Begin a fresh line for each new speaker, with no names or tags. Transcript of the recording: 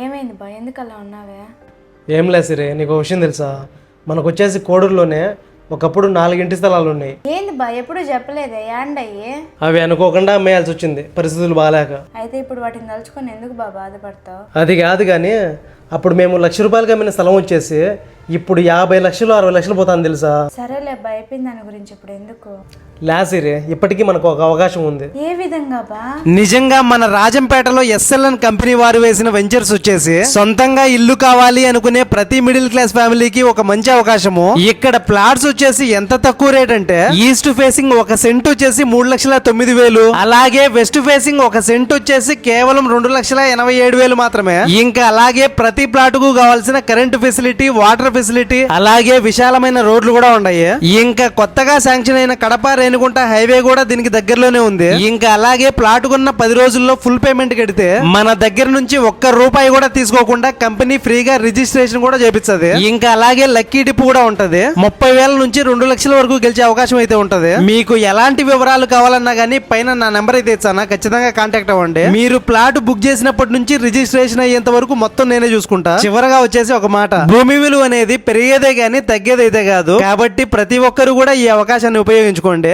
ఏమైంది బా? ఎందుకు అలా ఉన్నావే?
ఏం లేదు సిరే నీకు విషయం తెలుసా? మనకు వచ్చేసి కోడూరులోనే ఒకప్పుడు నాలుగింటి స్థలాలు ఉన్నాయి.
ఏంది బా? ఎప్పుడు చెప్పలేదే యాండయ్యి
అవి అనుకోకుండా అమ్మేయాల్సి వచ్చింది. పరిస్థితులు బాగాలేక
అయితే ఇప్పుడు వాటిని తలుచుకొని ఎందుకు బా బాధపడతావు?
అది కాదు కానీ అప్పుడు మేము లక్ష రూపాయలకి అమ్మిన స్థలం వచ్చేసి ఇప్పుడు యాభై లక్షలు అరవై లక్షలు పోతాను తెలుసా?
సరేలే అబ్బా అయిపోయింది దాని గురించి ఇప్పుడు ఎందుకు?
లాసిరే ఇప్పటికీ మనకు ఒక అవకాశం ఉంది.
ఏ విధంగా బా?
నిజంగా మన రాజంపేటలో ఎస్ఎల్ఎన్ కంపెనీ వారు వేసిన వెంచర్స్ వచ్చేసి సొంతంగా ఇల్లు కావాలి అనుకునే ప్రతి మిడిల్ క్లాస్ ఫ్యామిలీకి ఒక మంచి అవకాశము. ఇక్కడ ప్లాట్స్ వచ్చేసి ఎంత తక్కువ రేట్ అంటే ఈస్ట్ ఫేసింగ్ ఒక సెంట్ వచ్చేసి మూడు లక్షల తొమ్మిది వేలు. అలాగే వెస్ట్ ఫేసింగ్ ఒక సెంట్ వచ్చేసి కేవలం రెండు లక్షల ఎనభై ఏడు వేలు మాత్రమే. ఇంకా అలాగే ప్రతి ప్లాట్కు కావాల్సిన కరెంట్ ఫెసిలిటీ వాటర్ ఫెసిలిటీ అలాగే విశాలమైన రోడ్లు కూడా ఉన్నాయి. ఇంకా కొత్తగా శాంక్షన్ అయిన కడప రేణిగుంట హైవే కూడా దీనికి దగ్గరలోనే ఉంది. ఇంకా అలాగే ప్లాట్ కొన్న పది రోజుల్లో ఫుల్ పేమెంట్ కడితే మన దగ్గర నుంచి ఒక్క రూపాయి కూడా తీసుకోకుండా కంపెనీ ఫ్రీగా రిజిస్ట్రేషన్ కూడా చేపిస్తుంది. ఇంకా అలాగే లక్కీ డిప్ కూడా ఉంటది. ముప్పై వేల నుంచి రెండు లక్షల వరకు గెలిచే అవకాశం అయితే ఉంటది. మీకు ఎలాంటి వివరాలు కావాలన్నా గానీ పైన నా నెంబర్ అయితే ఇచ్చానా? ఖచ్చితంగా కాంటాక్ట్ అవ్వండి. మీరు ప్లాట్ బుక్ చేసినప్పటి నుంచి రిజిస్ట్రేషన్ అయ్యేంత వరకు మొత్తం నేనే చూసుకుంటా. చివరగా వచ్చేసి ఒక మాట. భూమి విలువ అనేది పెరిగేదే కానీ తగ్గేదైతే కాదు. కాబట్టి ప్రతి ఒక్కరు కూడా ఈ అవకాశాన్ని ఉపయోగించుకోండి.